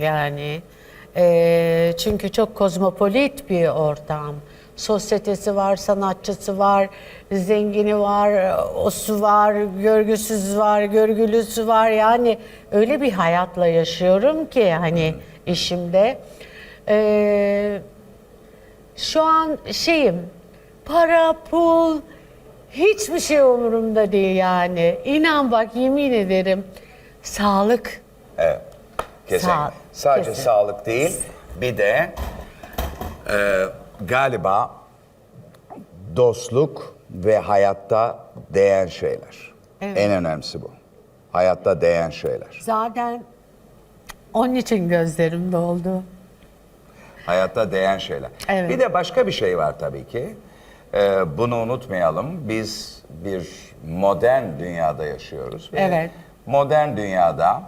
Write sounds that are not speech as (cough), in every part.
Yani e, çünkü çok kozmopolit bir ortam. Sosyetesi var, sanatçısı var, zengini var, osu var, görgüsüz var, görgülüsü var. Yani öyle bir hayatla yaşıyorum ki hani işimde. E, şu an şeyim, para, pul, hiçbir şey umurumda değil yani. İnan bak yemin ederim. Sağlık. Evet. Kesin. Sağ- Sadece kesin. sağlık değil, bir de e, galiba dostluk ve hayatta değen şeyler. Evet. En önemlisi bu. Hayatta değen şeyler. Zaten onun için gözlerim doldu. Hayatta değen şeyler. Evet. Bir de başka bir şey var tabii ki. Ee, bunu unutmayalım. Biz bir modern dünyada yaşıyoruz. Ve Evet. Modern dünyada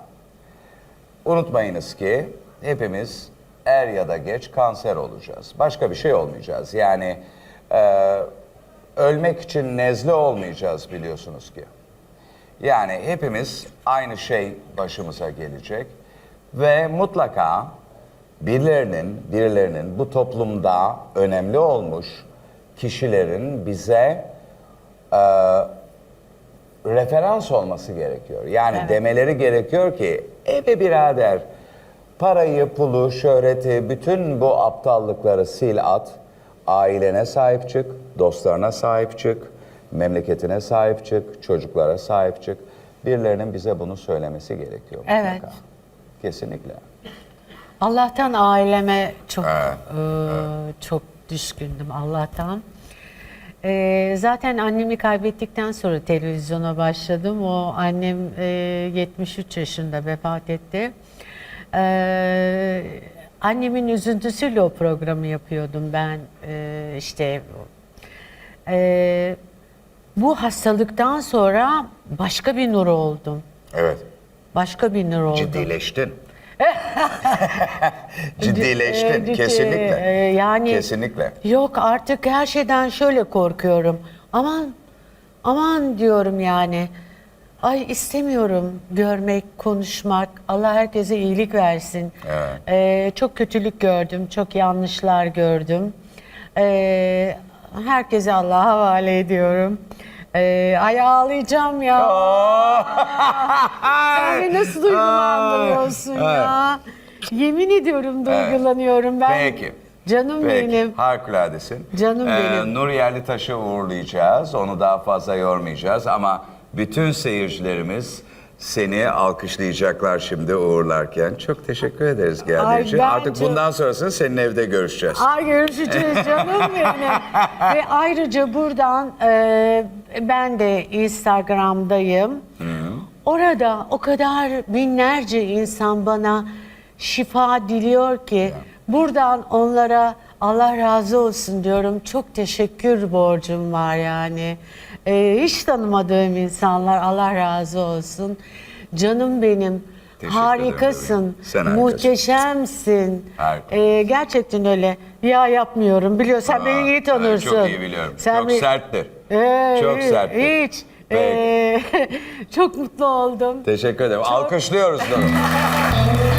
unutmayınız ki hepimiz er ya da geç kanser olacağız. Başka bir şey olmayacağız. Yani e, ölmek için nezle olmayacağız biliyorsunuz ki. Yani hepimiz aynı şey başımıza gelecek ve mutlaka birilerinin birilerinin bu toplumda önemli olmuş kişilerin bize e, referans olması gerekiyor. Yani Evet. demeleri gerekiyor ki ebe birader parayı, pulu, şöhreti, bütün bu aptallıkları sil at. Ailene sahip çık, dostlarına sahip çık, memleketine sahip çık, çocuklara sahip çık. Birilerinin bize bunu söylemesi gerekiyor mutlaka. Evet. Kesinlikle. Allah'tan aileme çok Evet, e, çok düşkündüm Allah'tan. E, zaten annemi kaybettikten sonra televizyona başladım. O annem e, 73 yaşında vefat etti. E, annemin üzüntüsüyle o programı yapıyordum ben. E, işte e, bu hastalıktan sonra başka bir nur oldum. Evet. Başka bir nur oldum. Ciddileştin. (laughs) Ciddileştin. Ee, ciddi- Kesinlikle. e, yani Kesinlikle. Yok artık her şeyden şöyle korkuyorum. Aman aman diyorum yani. Ay istemiyorum görmek, konuşmak. Allah herkese iyilik versin. Evet. Ee, çok kötülük gördüm, çok yanlışlar gördüm. Ee, herkese Allah'a havale ediyorum. Ee, ay ağlayacağım ya. (laughs) Sen nasıl duygulandırıyorsun ya? Yemin ediyorum duygulanıyorum ben. Peki. Canım Peki, benim. harikuladesin. Canım Ee, benim. Nur Yerlitaş'ı uğurlayacağız. Onu daha fazla yormayacağız ama bütün seyircilerimiz seni alkışlayacaklar şimdi uğurlarken. Çok teşekkür ederiz geldiğin için. ben Artık bundan sonrasını senin evde görüşeceğiz. Ay görüşeceğiz canım (laughs) benim. Ve ayrıca buradan e, ben de Instagram'dayım. Orada o kadar binlerce insan bana şifa diliyor ki buradan onlara Allah razı olsun diyorum. Çok teşekkür borcum var yani. E, hiç tanımadığım insanlar Allah razı olsun. Canım benim. Teşekkür Harikasın. Sen harikasın. Muhteşemsin. Harika. Ee, gerçekten öyle. Ya yapmıyorum. Biliyorsun sen beni iyi tanırsın. Çok iyi biliyorum. çok beni- serttir. Ee, Çok serttir. Hiç. Ee, (laughs) çok mutlu oldum. Teşekkür ederim. Alkışlıyoruz Nur'u. (laughs)